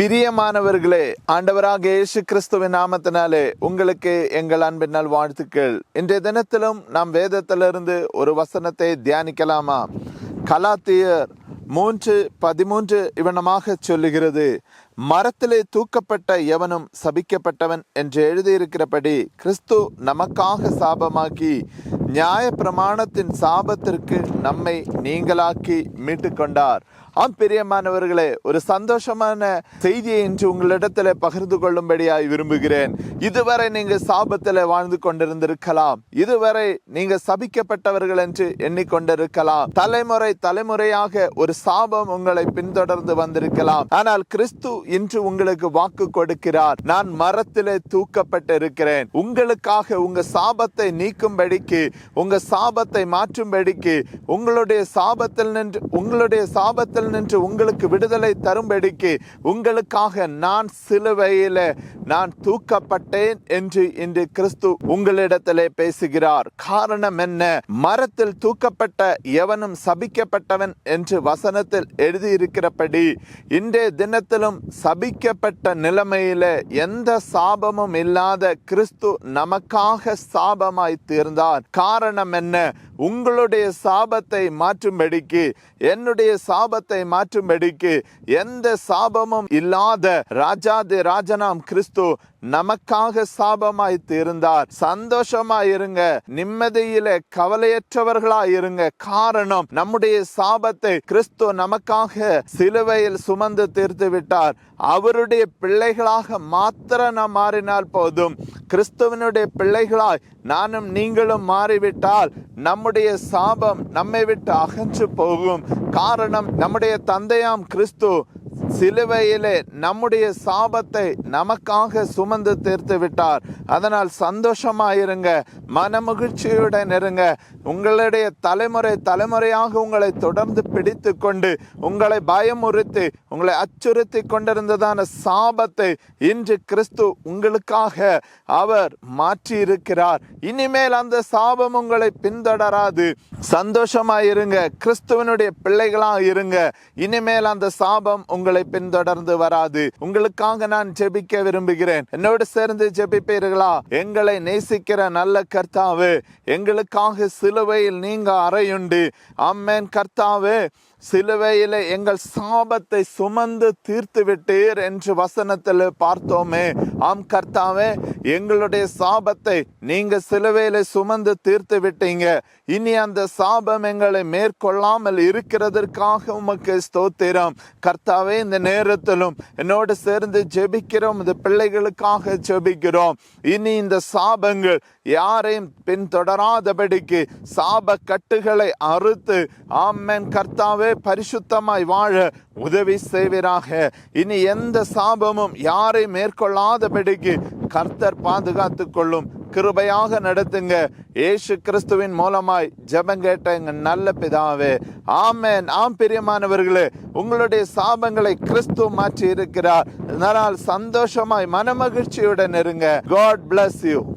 பிரியமானவர்களே ஆண்டவராக இயேசு கிறிஸ்துவின் நாமத்தினாலே உங்களுக்கு எங்கள் அன்பின் நல் வாழ்த்துக்கள். இன்றைய தினத்திலும் நாம் வேதத்திலிருந்து ஒரு வசனத்தை தியானிக்கலாமா? கலாத்தியர் மூன்று பதிமூன்று இவனமாக சொல்லுகிறது மரத்திலே தூக்கப்பட்ட எவனும் சபிக்கப்பட்டவன் என்று எழுதியிருக்கிறபடி கிறிஸ்து நமக்காக சாபமாக்கி நியாய பிரமாணத்தின் சாபத்திற்கு நம்மை நீங்களாக்கி மீட்டு கொண்டார் ஆம் பிரியமானவர்களே ஒரு சந்தோஷமான செய்தியை இன்று உங்களிடத்தில் பகிர்ந்து கொள்ளும்படியாய் விரும்புகிறேன். இதுவரை நீங்க சாபத்தில் வாழ்ந்து கொண்டிருந்திருக்கலாம். இதுவரை நீங்க சபிக்கப்பட்டவர்கள் என்று எண்ணிக்கொண்டிருக்கலாம். தலைமுறை தலைமுறையாக ஒரு சாபம் உங்களை பின்தொடர்ந்து வந்திருக்கலாம். ஆனால் கிறிஸ்து இன்று உங்களுக்கு வாக்கு கொடுக்கிறார். நான் மரத்திலே தூக்கப்பட்டு இருக்கிறேன் உங்களுக்காக உங்க சாபத்தை நீக்கும்படிக்கு உங்க சாபத்தை மாற்றும்படிக்கு உங்களுடைய சாபத்தில் நின்று உங்களுடைய சாபத்தில் நின்று உங்களுக்கு விடுதலை தரும்படிக்கு உங்களுக்காக நான் சிலுவையில் நான் தூக்கப்பட்டேன் என்று இன்று கிறிஸ்து உங்களிடத்திலே பேசுகிறார். காரணம் என்ன? மரத்தில் தூக்கப்பட்ட எவனும் சபிக்கப்பட்டவன் என்று வசனத்தில் எழுதியிருக்கிறபடி இன்றைய தினத்திலும் சபிக்கப்பட்ட நிலைமையில எந்த சாபமும் இல்லாத கிறிஸ்து நமக்காக சாபமாய் தீர்ந்தார். காரணம் என்ன? உங்களுடைய சாபத்தை மாற்றும்படிக்கு என்னுடைய சாபத்தை மாற்றும்படிக்கு எந்த சாபமும் இல்லாத ராஜாதி ராஜனாம் கிறிஸ்து நமக்காக சாபமாய் தீர்ந்தார் சந்தோஷமா இருங்க நிம்மதியில கவலையற்றவர்களா இருங்க காரணம் நம்முடைய சாபத்தை கிறிஸ்து நமக்காக சிலுவையில் சுமந்து தீர்த்து விட்டார் அவருடைய பிள்ளைகளாக மாத்திர நாம் மாறினால் போதும். கிறிஸ்துவனுடைய பிள்ளைகளாய் நானும் நீங்களும் மாறிவிட்டால் நம்முடைய சாபம் நம்மை விட்டு அகன்று போகும். காரணம் நம்முடைய தந்தையாம் கிறிஸ்து. சிலுவையிலே நம்முடைய சாபத்தை நமக்காக சுமந்து தீர்த்து விட்டார். அதனால் சந்தோஷமாயிருங்க. மனமகிழ்ச்சியுடன் இருங்க. உங்களுடைய தலைமுறை தலைமுறையாக உங்களை தொடர்ந்து பிடித்து கொண்டு உங்களை பயமுறுத்தி உங்களை அச்சுறுத்தி கொண்டிருந்ததான சாபத்தை இன்று கிறிஸ்து உங்களுக்காக அவர் மாற்றி இருக்கிறார் இனிமேல் அந்த சாபம் உங்களை பின்தொடராது. சந்தோஷமாயிருங்க. கிறிஸ்துவனுடைய பிள்ளைகளாக இருங்க. இனிமேல் அந்த சாபம் உங்களை பின்தொடர்ந்து வராது. உங்களுக்காக நான் ஜெபிக்க விரும்புகிறேன். என்னோடு சேர்ந்து ஜெபிப்பீர்களா? எங்களை நேசிக்கிற நல்ல கர்த்தாவே எங்களுக்காக சிலுவையில் நீங்க அறையுண்டு. அம்மேன் கர்த்தாவே. சிலுவையில எங்கள் சாபத்தை சுமந்து தீர்த்து விட்டீர் என்று வசனத்தில் பார்த்தோமே. ஆம் கர்த்தாவே எங்களுடைய சாபத்தை நீங்க சிலுவையில சுமந்து தீர்த்து விட்டீங்க இனி அந்த சாபம் எங்களை மேற்கொள்ளாமல் இருக்கிறதற்காக உமக்கு ஸ்தோத்திரம். கர்த்தாவே இந்த நேரத்திலும் என்னோடு சேர்ந்து ஜெபிக்கிறோம் இந்த பிள்ளைகளுக்காக ஜெபிக்கிறோம். இனி இந்த சாபங்கள் யாரையும் பின்தொடராதபடிக்கு சாப கட்டுகளை அறுத்து ஆமன் கர்த்தாவே பரிசுத்தமாய் வாழ உதவி செய்வீராக. இனி எந்த சாபமும் யாரை மேற்கொள்ளாதபடிக்கு கர்த்தர் பாதுகாத்து கொள்ளும் கிருபையாக நடத்துங்க. ஏசு கிறிஸ்துவின் மூலமாய் ஜபம் கேட்ட எங்க நல்ல பிதாவே ஆமேன். ஆம் பிரியமானவர்களே உங்களுடைய சாபங்களை கிறிஸ்து மாற்றி இருக்கிறார் இதனால் சந்தோஷமாய் மனமகிழ்ச்சியுடன் இருங்க. God bless you